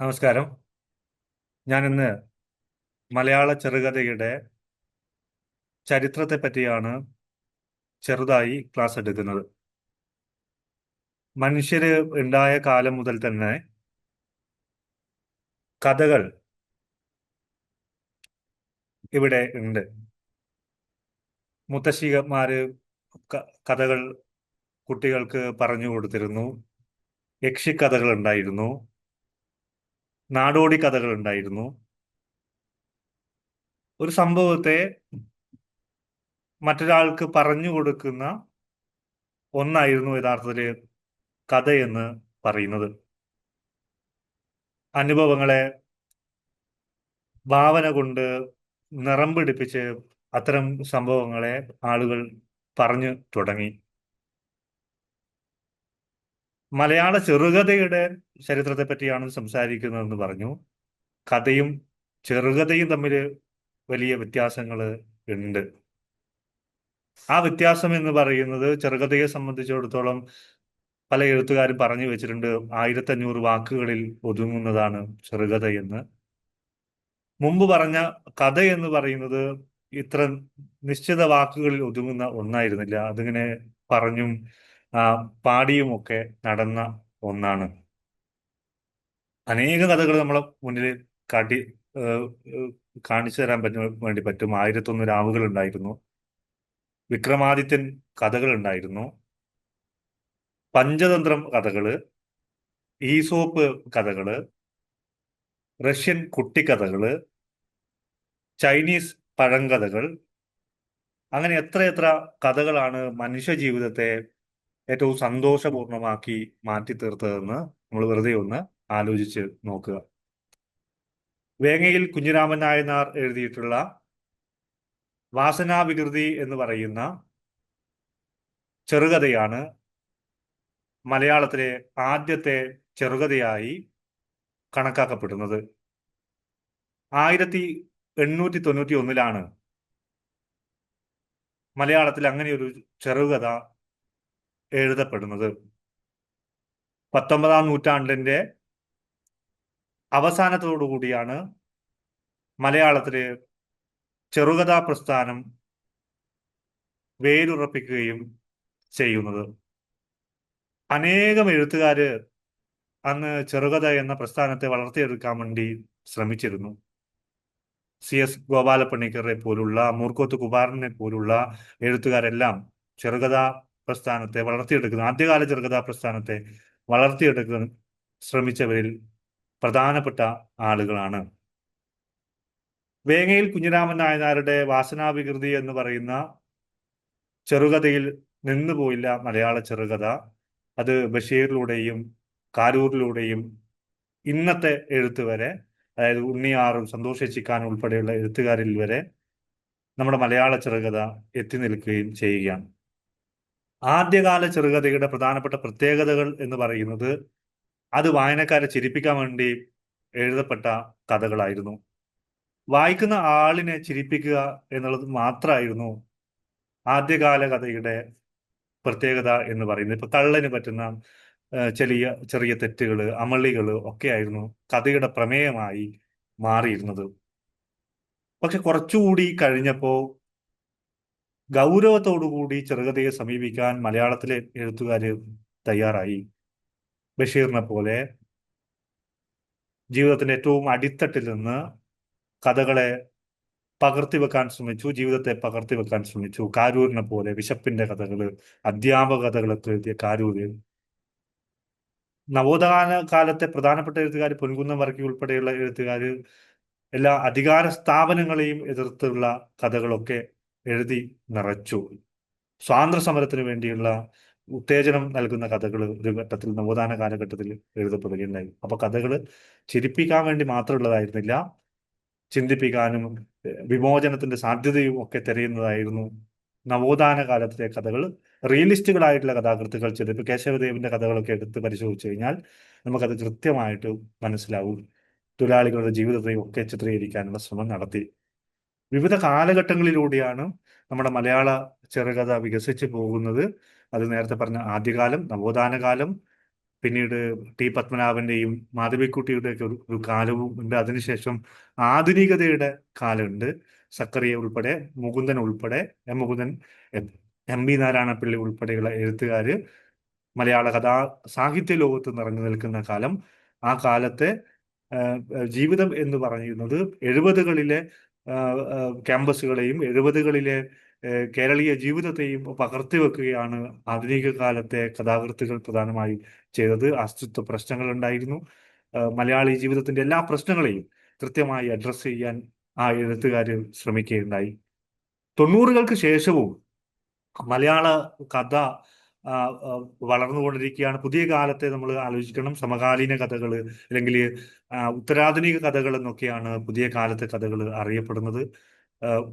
നമസ്കാരം. ഞാനിന്ന് മലയാള ചെറുകഥയുടെ ചരിത്രത്തെ പറ്റിയാണ് ചെറുതായി ക്ലാസ് എടുക്കുന്നത്. മനുഷ്യര് ഉണ്ടായ കാലം മുതൽ തന്നെ കഥകൾ ഇവിടെ ഉണ്ട്. മുത്തശ്ശിമാര് കഥകൾ കുട്ടികൾക്ക് പറഞ്ഞു കൊടുത്തിരുന്നു. യക്ഷിക്കഥകൾ ഉണ്ടായിരുന്നു. നാടോടി കഥകൾ ഉണ്ടായിരുന്നു. ഒരു സംഭവത്തെ മറ്റൊരാൾക്ക് പറഞ്ഞു കൊടുക്കുന്ന ഒന്നായിരുന്നു യഥാർത്ഥത്തിൽ കഥയെന്ന് പറയുന്നത്. അനുഭവങ്ങളെ ഭാവന കൊണ്ട് നിറം പിടിപ്പിച്ച് അത്തരം സംഭവങ്ങളെ ആളുകൾ പറഞ്ഞു തുടങ്ങി. മലയാള ചെറുകഥയുടെ ചരിത്രത്തെ പറ്റിയാണ് സംസാരിക്കുന്നതെന്ന് പറഞ്ഞു. കഥയും ചെറുകഥയും തമ്മിൽ വലിയ വ്യത്യാസങ്ങൾ ഉണ്ട്. ആ വ്യത്യാസം എന്ന് പറയുന്നത് ചെറുകഥയെ സംബന്ധിച്ചിടത്തോളം പല എഴുത്തുകാരും പറഞ്ഞു വെച്ചിട്ടുണ്ട്. ആയിരത്തി അഞ്ഞൂറ് വാക്കുകളിൽ ഒതുങ്ങുന്നതാണ് ചെറുകഥ എന്ന്. മുമ്പ് പറഞ്ഞ കഥ എന്ന് പറയുന്നത് ഇത്ര നിശ്ചിത വാക്കുകളിൽ ഒതുങ്ങുന്ന ഒന്നായിരുന്നില്ല. അതിങ്ങനെ പറഞ്ഞും ആ, പാടിയും ഒക്കെ നടന്ന ഒന്നാണ്. അനേക കഥകൾ നമ്മളെ മുന്നിൽ കാട്ടി കാണിച്ചു തരാൻ പറ്റും വേണ്ടി പറ്റും. ആയിരത്തൊന്ന് രാവുകൾ ഉണ്ടായിരുന്നു. വിക്രമാദിത്യൻ കഥകൾ ഉണ്ടായിരുന്നു. പഞ്ചതന്ത്രം കഥകൾ ഈസോപ്പ് കഥകൾ റഷ്യൻ കുട്ടിക്കഥകൾ ചൈനീസ് പഴങ്കഥകൾ. അങ്ങനെ എത്രയെത്ര കഥകളാണ് മനുഷ്യ ജീവിതത്തെ ഏറ്റവും സന്തോഷപൂർണമാക്കി മാറ്റി തീർത്തതെന്ന് നമ്മൾ വെറുതെ ഒന്ന് ആലോചിച്ച് നോക്കുക. വേങ്ങയിൽ കുഞ്ഞിരാമൻ നായനാർ എഴുതിയിട്ടുള്ള വാസനാവികൃതി എന്ന് പറയുന്ന ചെറുകഥയാണ് മലയാളത്തിലെ ആദ്യത്തെ ചെറുകഥയായി കണക്കാക്കപ്പെടുന്നത്. ആയിരത്തി എണ്ണൂറ്റി തൊണ്ണൂറ്റി ഒന്നിലാണ് മലയാളത്തിൽ അങ്ങനെ ഒരു ചെറുകഥ എഴുതപ്പെടുന്നത്. പത്തൊമ്പതാം നൂറ്റാണ്ടിന്റെ അവസാനത്തോടു കൂടിയാണ് മലയാളത്തിലെ ചെറുകഥാ പ്രസ്ഥാനം വേരുറപ്പിക്കുകയും ചെയ്യുന്നത്. അനേകം എഴുത്തുകാര് അന്ന് ചെറുകഥ എന്ന പ്രസ്ഥാനത്തെ വളർത്തിയെടുക്കാൻ വേണ്ടി ശ്രമിച്ചിരുന്നു. സി എസ് ഗോപാലപ്പണിക്കറെ പോലുള്ള മൂർക്കോത്ത് കുമാരനെ പോലുള്ള എഴുത്തുകാരെല്ലാം ചെറുകഥാ പ്രസ്ഥാനത്തെ വളർത്തിയെടുക്കുന്ന ആദ്യകാല ചെറുകഥാ പ്രസ്ഥാനത്തെ വളർത്തിയെടുക്കാൻ ശ്രമിച്ചവരിൽ പ്രധാനപ്പെട്ട ആളുകളാണ്. വേങ്ങയിൽ കുഞ്ഞിരാമൻ നായനാരുടെ വാസനാവികൃതി എന്ന് പറയുന്ന ചെറുകഥയിൽ നിന്നുപോയില്ല മലയാള ചെറുകഥ. അത് ബഷീറിലൂടെയും കാരൂരിലൂടെയും ഇന്നത്തെ എഴുത്ത് വരെ അതായത് ഉണ്ണിയാറും സന്തോഷ് ചിക്കാൻ ഉൾപ്പെടെയുള്ള എഴുത്തുകാരിൽ വരെ നമ്മുടെ മലയാള ചെറുകഥ എത്തി നിൽക്കുകയും ചെയ്യുകയാണ്. ആദ്യകാല ചെറുകഥയുടെ പ്രധാനപ്പെട്ട പ്രത്യേകതകൾ എന്ന് പറയുന്നത് അത് വായനക്കാരെ ചിരിപ്പിക്കാൻ വേണ്ടി എഴുതപ്പെട്ട കഥകളായിരുന്നു. വായിക്കുന്ന ആളിനെ ചിരിപ്പിക്കുക എന്നുള്ളത് മാത്രമായിരുന്നു ആദ്യകാല കഥയുടെ പ്രത്യേകത എന്ന് പറയുന്നത്. ഇപ്പൊ കള്ളന് പറ്റുന്ന ചെറിയ ചെറിയ തെറ്റുകൾ അമളികൾ ഒക്കെ ആയിരുന്നു കഥയുടെ പ്രമേയമായി മാറിയിരുന്നത്. പക്ഷെ കുറച്ചുകൂടി കഴിഞ്ഞപ്പോ ഗൗരവത്തോടുകൂടി ചെറുകഥയെ സമീപിക്കാൻ മലയാളത്തിലെ എഴുത്തുകാര് തയ്യാറായി. ബഷീറിനെ പോലെ ജീവിതത്തിന്റെ ഏറ്റവും അടിത്തട്ടിൽ നിന്ന് കഥകളെ പകർത്തി വെക്കാൻ ശ്രമിച്ചു ജീവിതത്തെ പകർത്തി വെക്കാൻ ശ്രമിച്ചു. കാരൂരിനെ പോലെ വിശപ്പിന്റെ കഥകൾ അധ്യാപക കഥകളൊക്കെ എഴുതിയ കാരൂര് നവോത്ഥാന കാലത്തെ പ്രധാനപ്പെട്ട എഴുത്തുകാർ പൊൻകുന്നം വർക്കി ഉൾപ്പെടെയുള്ള എഴുത്തുകാർ എല്ലാ അധികാര സ്ഥാപനങ്ങളെയും എതിർത്തുള്ള കഥകളൊക്കെ എഴുതി നിറച്ചു. സ്വാതന്ത്ര്യ സമരത്തിന് വേണ്ടിയുള്ള ഉത്തേജനം നൽകുന്ന കഥകൾ ഒരു ഘട്ടത്തിൽ നവോത്ഥാന കാലഘട്ടത്തിൽ എഴുതപ്പെടുകയുണ്ടായി. അപ്പൊ കഥകൾ ചിരിപ്പിക്കാൻ വേണ്ടി മാത്രമുള്ളതായിരുന്നില്ല. ചിന്തിപ്പിക്കാനും വിമോചനത്തിന്റെ സാധ്യതയും ഒക്കെ തിരയുന്നതായിരുന്നു നവോത്ഥാന കാലത്തിലെ കഥകൾ. റിയലിസ്റ്റുകളായിട്ടുള്ള കഥാകൃത്തുകൾ ചെയ്ത് ഇപ്പൊ കേശവദേവിന്റെ കഥകളൊക്കെ എടുത്ത് പരിശോധിച്ചു കഴിഞ്ഞാൽ നമുക്കത് കൃത്യമായിട്ട് മനസ്സിലാവും. തൊഴിലാളികളുടെ ജീവിതത്തെയും ഒക്കെ ചിത്രീകരിക്കാനുള്ള ശ്രമം നടത്തി. വിവിധ കാലഘട്ടങ്ങളിലൂടെയാണ് നമ്മുടെ മലയാള ചെറുകഥ വികസിച്ച് പോകുന്നത്. അത് നേരത്തെ പറഞ്ഞ ആദ്യകാലം നവോത്ഥാന കാലം പിന്നീട് ടി പത്മനാഭന്റെയും മാധവിക്കുട്ടിയുടെയൊക്കെ ഒരു ഒരു കാലവും ഉണ്ട്. അതിനുശേഷം ആധുനികതയുടെ കാലമുണ്ട്. സക്കറിയ ഉൾപ്പെടെ മുകുന്ദൻ ഉൾപ്പെടെ M Mukundan M V Narayanapillai ഉൾപ്പെടെയുള്ള എഴുത്തുകാര് മലയാള കഥാ സാഹിത്യ ലോകത്ത് നിറഞ്ഞു നിൽക്കുന്ന കാലം. ആ കാലത്തെ ജീവിതം എന്ന് പറയുന്നത് എഴുപതുകളിലെ ക്യാമ്പസുകളെയും എഴുപതുകളിലെ കേരളീയ ജീവിതത്തെയും പകർത്തി വെക്കുകയാണ് ആധുനിക കാലത്തെ കഥാകൃത്തുകൾ പ്രധാനമായി ചെയ്തത്. അസ്തിത്വ പ്രശ്നങ്ങൾ ഉണ്ടായിരുന്നു. മലയാളി ജീവിതത്തിന്റെ എല്ലാ പ്രശ്നങ്ങളെയും കൃത്യമായി അഡ്രസ് ചെയ്യാൻ ആ എഴുത്തുകാർ ശ്രമിക്കുകയുണ്ടായി. തൊണ്ണൂറുകൾക്ക് ശേഷവും മലയാള കഥ വളർന്നുകൊണ്ടിരിക്കുകയാണ്. പുതിയ കാലത്തെ നമ്മൾ ആലോചിക്കണം. സമകാലീന കഥകൾ അല്ലെങ്കിൽ ഉത്തരാധുനിക കഥകൾ എന്നൊക്കെയാണ് പുതിയ കാലത്തെ കഥകൾ അറിയപ്പെടുന്നത്.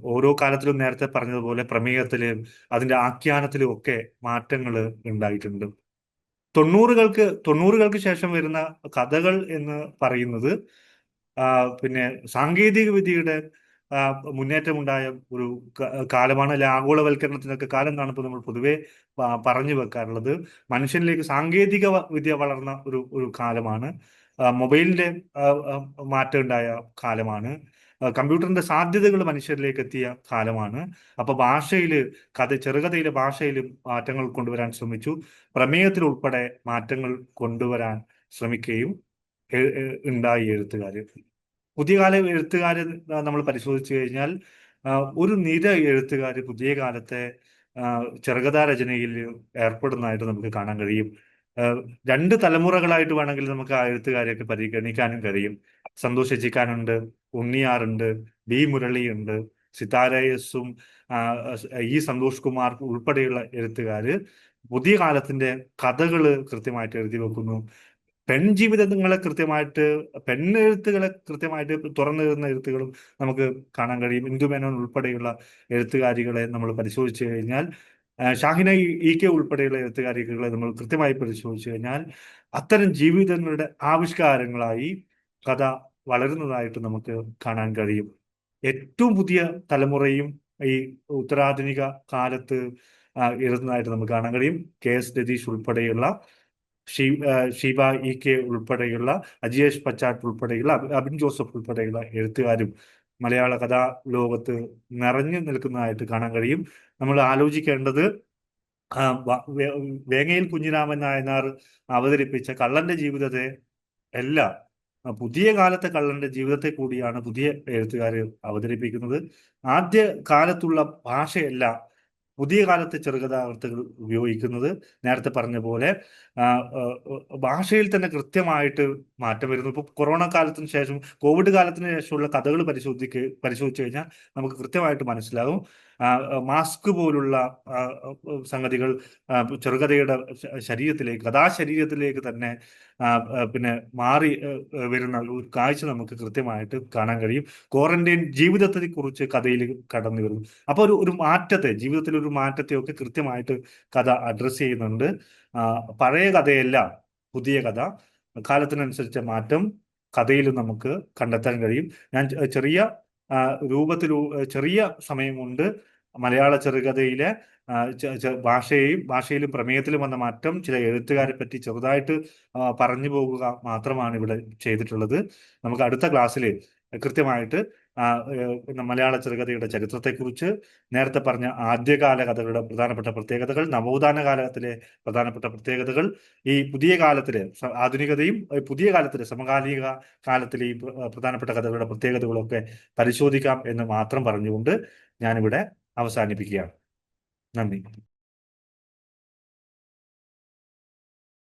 ഓരോ കാലത്തിലും നേരത്തെ പറഞ്ഞതുപോലെ പ്രമേയത്തിലും അതിന്റെ ആഖ്യാനത്തിലും ഒക്കെ മാറ്റങ്ങൾ ഉണ്ടായിട്ടുണ്ട്. തൊണ്ണൂറുകൾക്ക് തൊണ്ണൂറുകൾക്ക് ശേഷം വരുന്ന കഥകൾ എന്ന് പറയുന്നത് പിന്നെ സാങ്കേതിക വിദ്യയുടെ മുന്നേറ്റമുണ്ടായ ഒരു കാലമാണ്. അല്ലെ ആഗോളവൽക്കരണത്തിനൊക്കെ കാലം കാണുമ്പോൾ നമ്മൾ പൊതുവെ പറഞ്ഞു വെക്കാറുള്ളത്. മനുഷ്യനിലേക്ക് സാങ്കേതിക വിദ്യ വളർന്ന ഒരു ഒരു കാലമാണ്. മൊബൈലിന്റെ മാറ്റം ഉണ്ടായ കാലമാണ്. കമ്പ്യൂട്ടറിന്റെ സാധ്യതകൾ മനുഷ്യരിലേക്ക് എത്തിയ കാലമാണ്. അപ്പൊ ഭാഷയിൽ കഥ ചെറുകഥയിലെ ഭാഷയിലും മാറ്റങ്ങൾ കൊണ്ടുവരാൻ ശ്രമിച്ചു. പ്രമേയത്തിൽ ഉൾപ്പെടെ മാറ്റങ്ങൾ കൊണ്ടുവരാൻ ശ്രമിക്കുകയും ഉണ്ടായി എഴുത്തുകാര് പുതിയ കാല എഴുത്തുകാരെ നമ്മൾ പരിശോധിച്ചു കഴിഞ്ഞാൽ ഒരു നിര എഴുത്തുകാർ പുതിയ കാലത്തെ ചെറുകഥാ രചനയിൽ ഏർപ്പെടുന്നതായിട്ട് നമുക്ക് കാണാൻ കഴിയും. രണ്ട് തലമുറകളായിട്ട് വേണമെങ്കിൽ നമുക്ക് ആ എഴുത്തുകാരെയൊക്കെ പരിഗണിക്കാനും കഴിയും. സന്തോഷ് ചെച്ചിക്കാനുണ്ട് ഉണ്ണിയാറുണ്ട് ബി മുരളിയുണ്ട് സിതാരയസും ഇ സന്തോഷ് കുമാർ ഉൾപ്പെടെയുള്ള എഴുത്തുകാർ പുതിയ കാലത്തിന്റെ കഥകൾ കൃത്യമായിട്ട് എഴുതി വെക്കുന്നു. പെൺജീവിതങ്ങളെ കൃത്യമായിട്ട് പെണ്ണെഴുത്തുകളെ കൃത്യമായിട്ട് തുറന്നു തരുന്ന എഴുത്തുകളും നമുക്ക് കാണാൻ കഴിയും. ഇന്ദു മേനോൻ ഉൾപ്പെടെയുള്ള എഴുത്തുകാരികളെ നമ്മൾ പരിശോധിച്ചു കഴിഞ്ഞാൽ ഷാഹിന ഇ- കെ ഉൾപ്പെടെയുള്ള എഴുത്തുകാരികളെ നമ്മൾ കൃത്യമായി പരിശോധിച്ചു കഴിഞ്ഞാൽ അത്തരം ജീവിതങ്ങളുടെ ആവിഷ്കാരങ്ങളായി കഥ വളരുന്നതായിട്ട് നമുക്ക് കാണാൻ കഴിയും. ഏറ്റവും പുതിയ തലമുറയും ഈ ഉത്തരാധുനിക കാലത്ത് ഇരുന്നതായിട്ട് നമുക്ക് കാണാൻ കഴിയും. കെ എസ് രതീഷ് ഉൾപ്പെടെയുള്ള ഷീബ ഇ കെ ഉൾപ്പെടെയുള്ള അജിയേഷ് പച്ചാട്ട് ഉൾപ്പെടെയുള്ള അബിൻ ജോസഫ് ഉൾപ്പെടെയുള്ള എഴുത്തുകാരും മലയാള കഥാ ലോകത്ത് നിറഞ്ഞു നിൽക്കുന്നതായിട്ട് കാണാൻ കഴിയും. നമ്മൾ ആലോചിക്കേണ്ടത് വേങ്ങയിൽ കുഞ്ഞിരാമൻ നായനാർ അവതരിപ്പിച്ച കള്ളന്റെ ജീവിതത്തെ എല്ലാം പുതിയ കാലത്തെ കള്ളന്റെ ജീവിതത്തെ കൂടിയാണ് പുതിയ എഴുത്തുകാർ അവതരിപ്പിക്കുന്നത്. ആദ്യ കാലത്തുള്ള ഭാഷയല്ല പുതിയ കാലത്തെ ചെറുകഥാകൃത്തുകൾ ഉപയോഗിക്കുന്നത് നേരത്തെ പറഞ്ഞ പോലെ ഭാഷയിൽ തന്നെ കൃത്യമായിട്ട് മാറ്റം വരുന്നു. ഇപ്പോൾ കൊറോണ കാലത്തിന് ശേഷം കോവിഡ് കാലത്തിന് ശേഷമുള്ള കഥകൾ പരിശോധിക്ക് പരിശോധിച്ചു കഴിഞ്ഞാൽ നമുക്ക് കൃത്യമായിട്ട് മനസ്സിലാകും. മാസ്ക് പോലുള്ള സംഗതികൾ ചെറുകഥയുടെ ശരീരത്തിലേക്ക് കഥാശരീരത്തിലേക്ക് തന്നെ പിന്നെ മാറി വരുന്ന ഒരു കാഴ്ച നമുക്ക് കൃത്യമായിട്ട് കാണാൻ കഴിയും. ക്വാറന്റൈൻ ജീവിതത്തെ കുറിച്ച് കഥയിൽ കടന്നു വരുന്നു. അപ്പൊ ഒരു ഒരു മാറ്റത്തെ ജീവിതത്തിൽ ഒരു മാറ്റത്തെ ഒക്കെ കൃത്യമായിട്ട് കഥ അഡ്രസ്സ് ചെയ്യുന്നുണ്ട്. പഴയ കഥയല്ല പുതിയ കഥ. കാലത്തിനനുസരിച്ച മാറ്റം കഥയിൽ നമുക്ക് കണ്ടെത്താൻ കഴിയും. ഞാൻ ചെറിയ രൂപത്തിൽ ചെറിയ സമയം കൊണ്ട് മലയാള ചെറുകഥയിലെ ഭാഷയെയും ഭാഷയിലും പ്രമേയത്തിലും വന്ന മാറ്റം ചില എഴുത്തുകാരെ പറ്റി ചെറുതായിട്ട് പറഞ്ഞു പോകുക മാത്രമാണ് ഇവിടെ ചെയ്തിട്ടുള്ളത്. നമുക്ക് അടുത്ത ക്ലാസ്സിൽ കൃത്യമായിട്ട് മലയാള ചെറുകഥയുടെ ചരിത്രത്തെക്കുറിച്ച് നേരത്തെ പറഞ്ഞ ആദ്യകാല കഥകളുടെ പ്രധാനപ്പെട്ട പ്രത്യേകതകൾ നവോത്ഥാന കാലത്തിലെ പ്രധാനപ്പെട്ട പ്രത്യേകതകൾ ഈ പുതിയ കാലത്തിലെ ആധുനികതയും പുതിയ കാലത്തിലെ സമകാലിക കാലത്തിലെ ഈ പ്രധാനപ്പെട്ട കഥകളുടെ പ്രത്യേകതകളൊക്കെ പരിശോധിക്കാം എന്ന് മാത്രം പറഞ്ഞുകൊണ്ട് ഞാനിവിടെ അവസാനിപ്പിക്കുകയാണ് നന്ദി.